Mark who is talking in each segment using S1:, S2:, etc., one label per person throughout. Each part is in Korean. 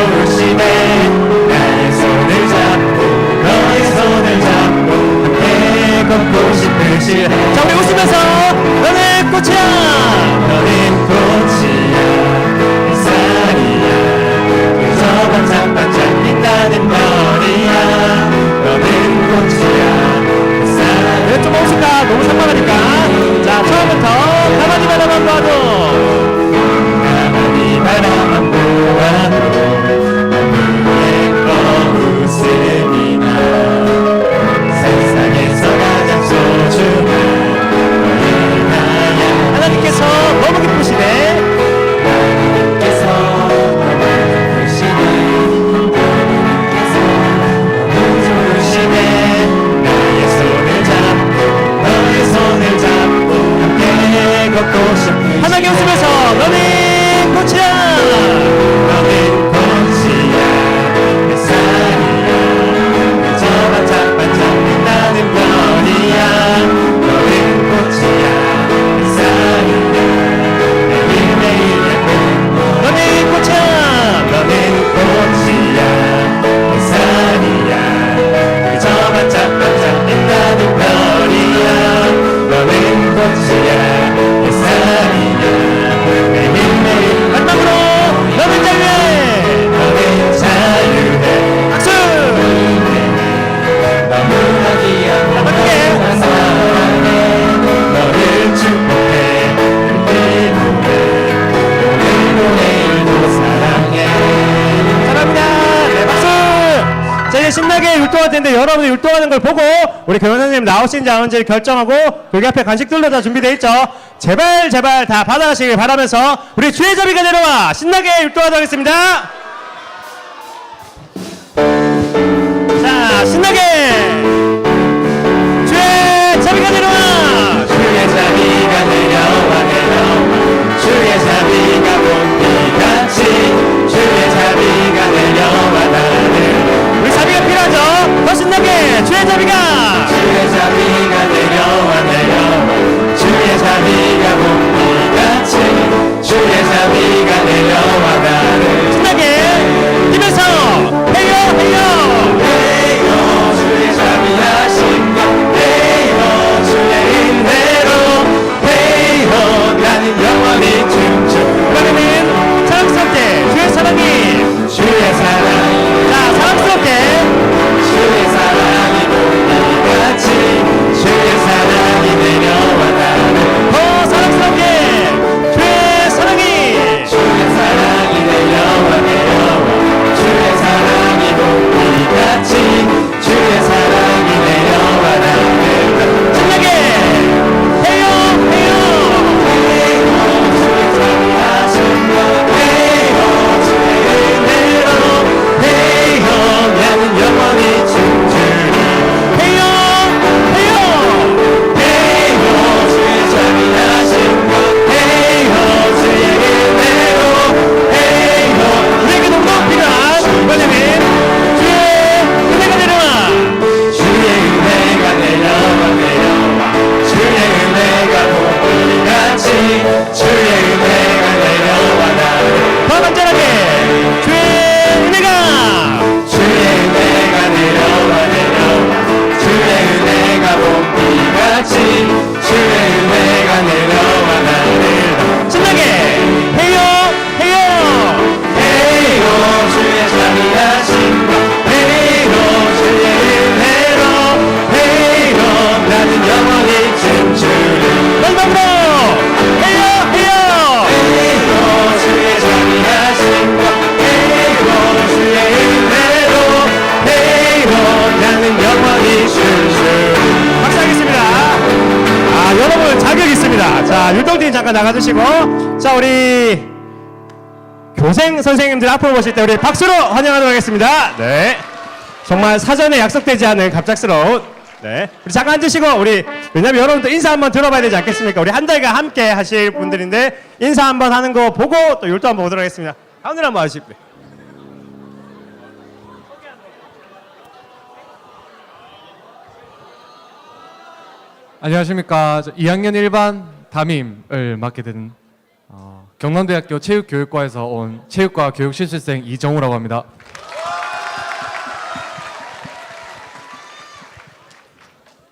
S1: your mercy, man. 신나게 율동할 텐데 여러분들 율동하는 걸 보고 우리 교원장님 나오신지 안 오는지 결정하고 여기 앞에 간식들도 다 준비되어 있죠. 제발 제발 다 받아가시길 바라면서 우리 주혜잡이가 내려와 신나게 율동하도록 하겠습니다. 자 신나게 잠깐 나가주시고, 자, 우리 교생 선생님들 앞으로 보실 때 우리 박수로 환영하도록 하겠습니다. 네. 정말 사전에 약속되지 않은 갑작스러운 네. 우리 잠깐 앉으시고 우리 왜냐면 여러분들 인사 한번 들어봐야 되지 않겠습니까? 우리 한 달간 함께 하실 분들인데 인사 한번 하는 거 보고 또 율동 한번 보도록 하겠습니다. 가운데 한번 하시고.
S2: 안녕하십니까. 저 2학년 1반 담임을 맡게 된 어, 경남대학교 체육교육과에서 온 체육과 교육실습생 이정우라고 합니다.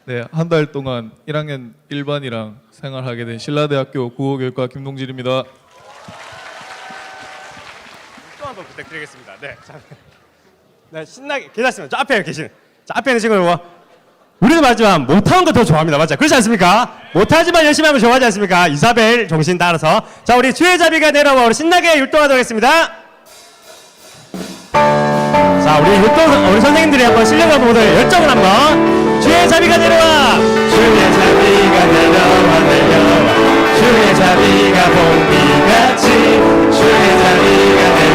S3: 네, 한 달 동안 1학년 1반이랑 생활하게 된 신라대학교 국어교육과 김동진입니다.
S1: 또 한 번 부탁드리겠습니다. 네. 자, 네, 신나게 괜찮습니다. 저 앞에 계신. 자, 앞에 계신 거 뭐, 우리는 말하지만 못하는 거 더 좋아합니다. 맞죠? 그렇지 않습니까? 못하지만 열심히 하면 좋아하지 않습니까? 이사벨 정신 따라서. 자, 우리 주혜자비가 내려와 우리 신나게 율동하도록 하겠습니다. 자, 우리 율동, 우리 선생님들이 한번 실력을 한번 보도록 열정을 한번. 주혜자비가 내려와.
S4: 주의 자비가 내려와 내려와 주의 자비가 봄비같이 주의 자비가 내려와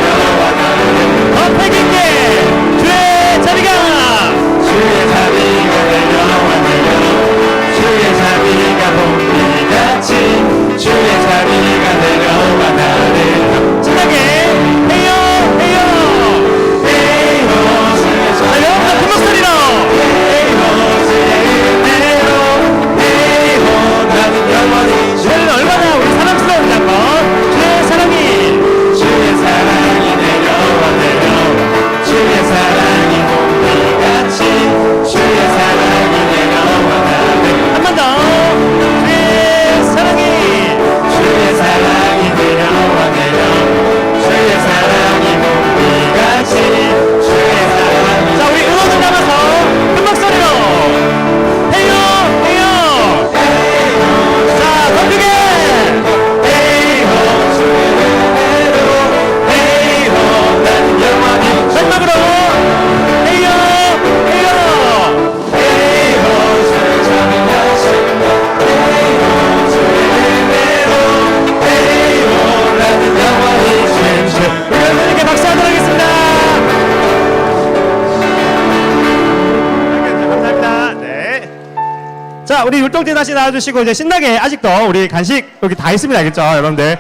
S1: 자, 우리 율동팀 다시 나와주시고 이제 신나게 아직도 우리 간식 여기 다 있습니다, 알겠죠, 여러분들?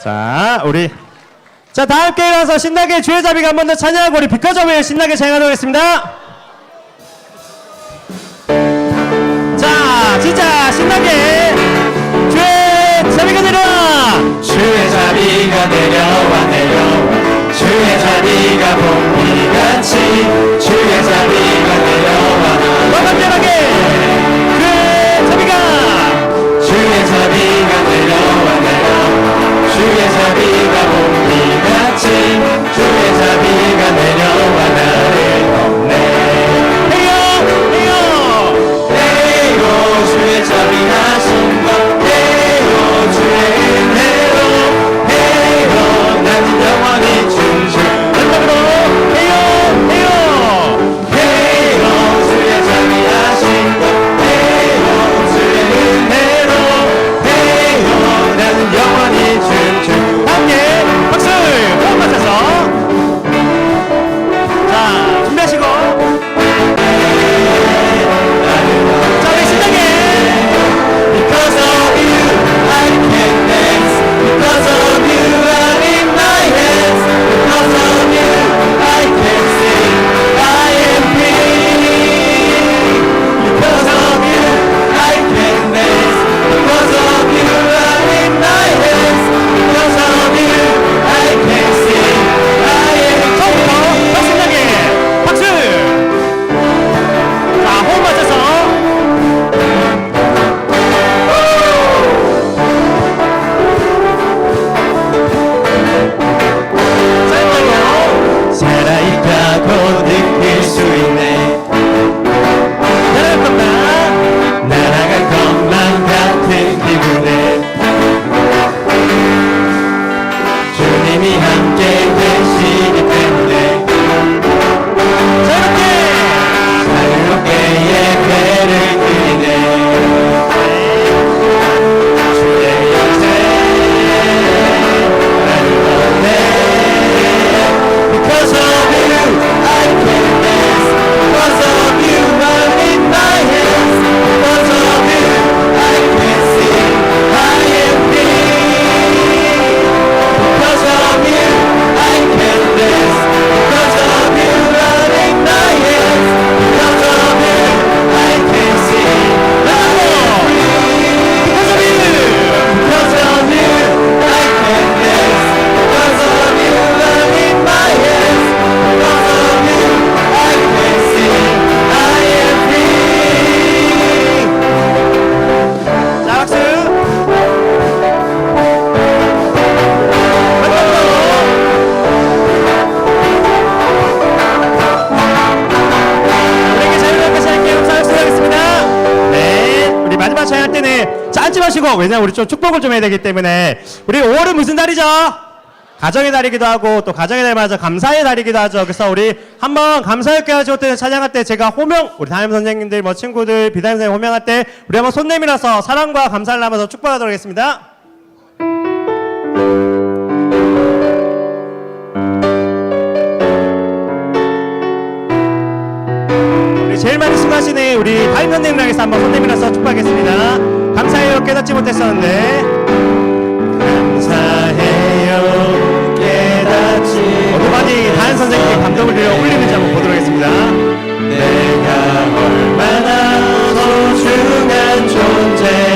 S1: 자, 우리 자 다음 게임 와서 신나게 주의잡이가 한 번 더 찬양하고 우리 비커점을 신나게 진행하도록 하겠습니다. 자, 진짜 신나게 주의잡이가 내려와.
S4: 주의 자비가 내려와 내려와 주의 자비가 봄비같이 주의 자비
S1: 때는 마시고 왜냐면 우리 좀 축복을 좀 해야 되기 때문에 우리 5월은 무슨 달이죠? 가정의 달이기도 하고 또 가정의 달 맞아 감사의 달이기도 하죠. 그래서 우리 한번 감사롭게 하시고 때 찬양할 때 제가 호명 우리 담임 선생님들 뭐 친구들 비담임 선생님 호명할 때 우리 한번 손 내밀어서 사랑과 감사를 나면서 축복하도록 하겠습니다. 우리 제일 많이 수고하시는 우리 담임 선생님을 향해서 한번 손 내밀어서 축복하겠습니다. 감사해요. 깨닫지 못했었는데.
S4: 감사해요. 깨닫지
S1: 어도만이 다른 선생님께 감동을 드려 올리는지 한번 보도록 하겠습니다.
S4: 내가 얼마나 소중한 존재